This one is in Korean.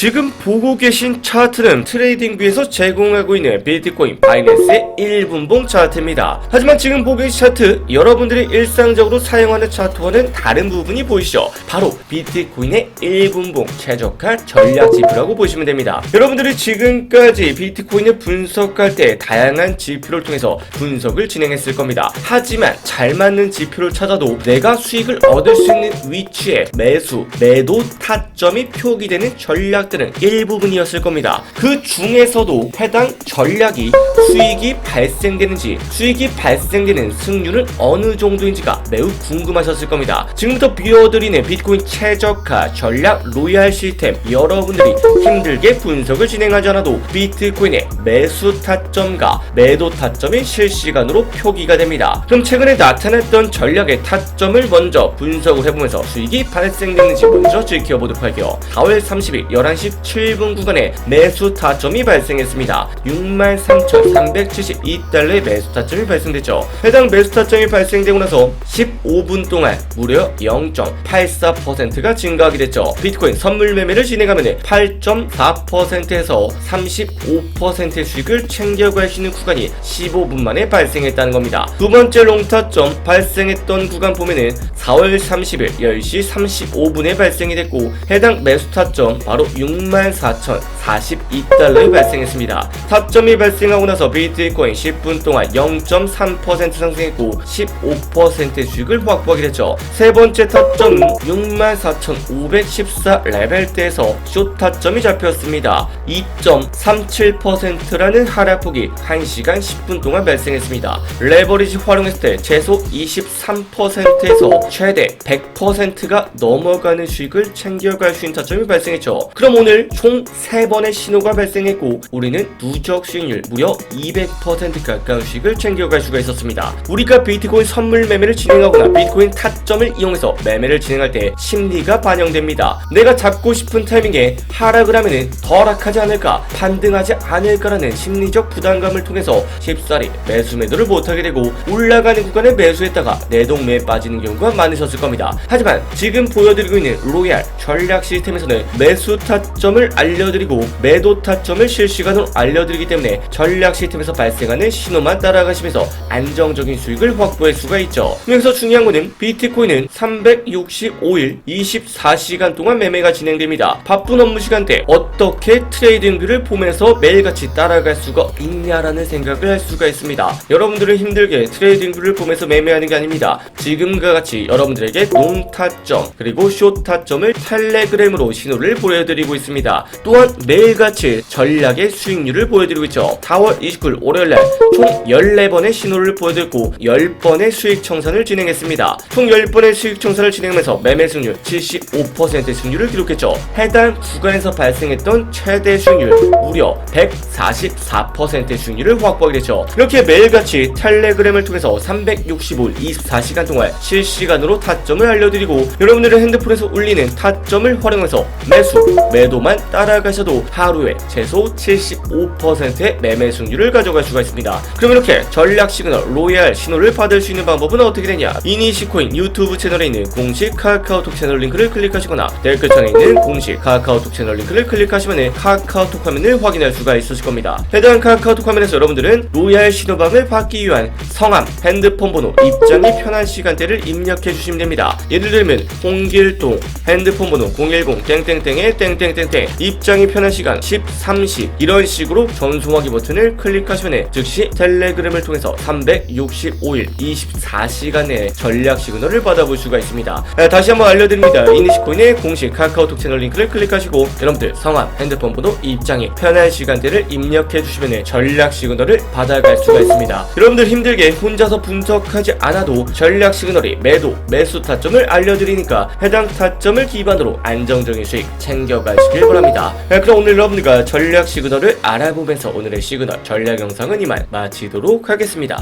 지금 보고 계신 차트는 트레이딩비에서 제공하고 있는 비트코인 바이낸스의 1분봉 차트입니다. 하지만 지금 보고 계신 차트 여러분들이 일상적으로 사용하는 차트와는 다른 부분이 보이시죠? 바로 비트코인의 1분봉 최저가 전략 지표라고 보시면 됩니다. 여러분들이 지금까지 비트코인을 분석할 때 다양한 지표를 통해서 분석을 진행했을 겁니다. 하지만 잘 맞는 지표를 찾아도 내가 수익을 얻을 수 있는 위치에 매수, 매도 타점이 표기되는 전략 들은 일부분이었을 겁니다. 그 중에서도 해당 전략이 수익이 발생되는지, 수익이 발생되는 승률은 어느 정도인지가 매우 궁금하셨을 겁니다. 지금부터 비워드리는 비트코인 최저가 전략 로얄 시스템 여러분들이 힘들게 분석을 진행하지 않아도 비트코인의 매수 타점과 매도 타점이 실시간으로 표기가 됩니다. 그럼 최근에 나타났던 전략의 타점을 먼저 분석을 해보면서 수익이 발생되는지 먼저 지켜보도록 할게요. 4월 30일 11시 7분 구간에 매수 타점이 발생했습니다. 63,372달러의 매수 타점이 발생됐죠. 해당 매수 타점이 발생되고 나서 15분 동안 무려 0.84%가 증가하게 됐죠. 비트코인 선물 매매를 진행하면 8.4%에서 35%의 수익을 챙겨갈 수 있는 구간이 15분 만에 발생했다는 겁니다. 두 번째 롱타점 발생했던 구간 보면은 4월 30일 10시 35분에 발생이 됐고 해당 매수 타점 바로 64,042달러에 발생했습니다. 타점이 발생하고 나서 비트코인 10분 동안 0.3% 상승했고 15%의 수익을 확보하게 됐죠. 세 번째 타점은 64,514 레벨대에서 숏 타점이 잡혔습니다. 2.37%라는 하락폭이 1시간 10분 동안 발생했습니다. 레버리지 활용했을 때 최소 23%에서 최대 100%가 넘어가는 수익을 챙겨갈 수 있는 타점이 발생했죠. 그럼 오늘 총 3번의 신호가 발생했고 우리는 누적 수익률 무려 200% 가까운 수익을 챙겨갈 수가 있었습니다. 우리가 비트코인 선물 매매를 진행하거나 비트코인 타점을 이용해서 매매를 진행할 때 심리가 반영됩니다. 내가 잡고 싶은 타이밍에 하락을 하면 더 하락하지 않을까 반등하지 않을까라는 심리적 부담감을 통해서 쉽사리 매수 매도를 못하게 되고 올라가는 구간에 매수했다가 내동매에 빠지는 경우가 많으셨을 겁니다. 하지만 지금 보여드리고 있는 로얄 전략 시스템에서는 매수 타 점을 알려드리고 매도 타점을 실시간으로 알려드리기 때문에 전략 시스템에서 발생하는 신호만 따라가시면서 안정적인 수익을 확보할 수가 있죠. 여기서 중요한 거는 비트코인은 365일 24시간 동안 매매가 진행됩니다. 바쁜 업무 시간대 어떻게 트레이딩들을 보면서 매일같이 따라갈 수가 있냐라는 생각을 할 수가 있습니다. 여러분들을 힘들게 트레이딩들을 보면서 매매하는 게 아닙니다. 지금과 같이 여러분들에게 농타점 그리고 쇼타점을 텔레그램으로 신호를 보여드리고 있습니다. 또한 매일같이 전략의 수익률을 보여드리고 있죠. 4월 29일 월요일날 총 14번의 신호를 보여드렸고 10번의 수익 청산을 진행했습니다. 총 10번의 수익 청산을 진행하면서 매매 승률 75%의 승률을 기록했죠. 해당 구간에서 발생했던 최대 수익률 무려 144%의 수익률을 확보하게 됐죠. 이렇게 매일같이 텔레그램을 통해서 365일 24시간 동안 실시간으로 타점을 알려드리고 여러분들의 핸드폰에서 울리는 타점을 활용해서 매수, 매 도만 따라가셔도 하루에 최소 75%의 매매 승률을 가져갈 수가 있습니다. 그럼 이렇게 전략 시그널 로얄 신호를 받을 수 있는 방법은 어떻게 되냐? 이니시코인 유튜브 채널에 있는 공식 카카오톡 채널 링크를 클릭하시거나 댓글창에 있는 공식 카카오톡 채널 링크를 클릭하시면 카카오톡 화면을 확인할 수가 있으실 겁니다. 해당 카카오톡 화면에서 여러분들은 로얄 신호방을 받기 위한 성함, 핸드폰 번호, 입장이 편한 시간대를 입력해 주시면 됩니다. 예를 들면 홍길동 핸드폰 번호 010 땡땡땡에 땡땡 땡땡 입장이 편한 시간 13시 이런 식으로 전송하기 버튼을 클릭하시면 즉시 텔레그램을 통해서 365일 24시간 내에 전략 시그널을 받아볼 수가 있습니다. 아, 다시 한번 알려드립니다. 이니시코인의 공식 카카오톡 채널 링크를 클릭하시고 여러분들 성함, 핸드폰 번호, 입장이 편한 시간대를 입력해 주시면 전략 시그널을 받아갈 수가 있습니다. 여러분들 힘들게 혼자서 분석하지 않아도 전략 시그널이 매도, 매수 타점을 알려드리니까 해당 타점을 기반으로 안정적인 수익 챙겨가 시길 바랍니다. 아, 그럼 오늘 여러분들과 전략 시그널을 알아보면서 오늘의 시그널 전략 영상은 이만 마치도록 하겠습니다.